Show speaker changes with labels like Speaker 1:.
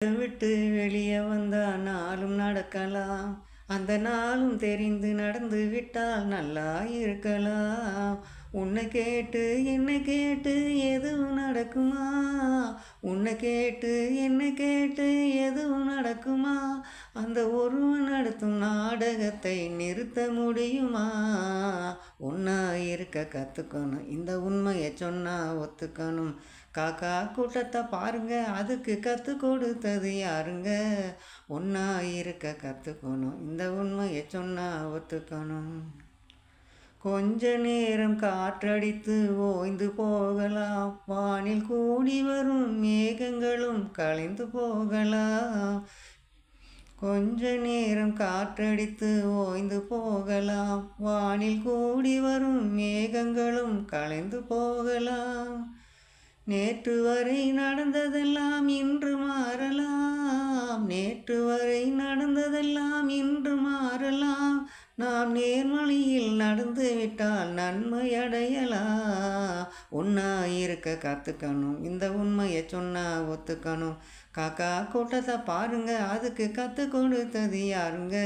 Speaker 1: விட்டு வெளியே வந்தால் நாளும் நடக்கலாம். அந்த நாளும் தெரிந்து நடந்து விட்டால் நல்லா இருக்கலாம். உன்னை கேட்டு என்னை கேட்டு எதுவும் நடக்குமா? உன்னை கேட்டு என்னை கேட்டு எதுவும் நடக்குமா? அந்த ஒருவன் நடத்தும் நாடகத்தை நிறுத்த முடியுமா? உன்னை இருக்க கற்றுக்கணும் இந்த உண்மையை சொன்னால் ஒத்துக்கணும். காக்கா கூட்டத்தை பாருங்க. அதுக்கு கற்றுக் கொடுத்தது யாருங்க? ஒன்றா இருக்க கற்றுக்கணும் இந்த உண்மையை சொன்னால் ஒத்துக்கணும். கொஞ்ச நேரம் காற்றடித்து ஓய்ந்து போகலாம். வானில் கூடி வரும் மேகங்களும் கலைந்து போகலாம். கொஞ்ச நேரம் காற்றடித்து ஓய்ந்து போகலாம். வானில் கூடி வரும் மேகங்களும் கலைந்து போகலாம். நேற்று வரை நடந்ததெல்லாம் இன்று மாறலாம். நேற்று வரை நடந்ததெல்லாம் இன்று மாறலாம். நாம் நேர்மொழியில் நடந்துவிட்டால் நன்மை அடையலாம். ஒன்றா இருக்க கற்றுக்கணும் இந்த உண்மையை சொன்னா ஒத்துக்கணும். காக்கா கூட்டத்தை பாருங்க. அதுக்கு கற்றுக் கொடுத்தது யாருங்க?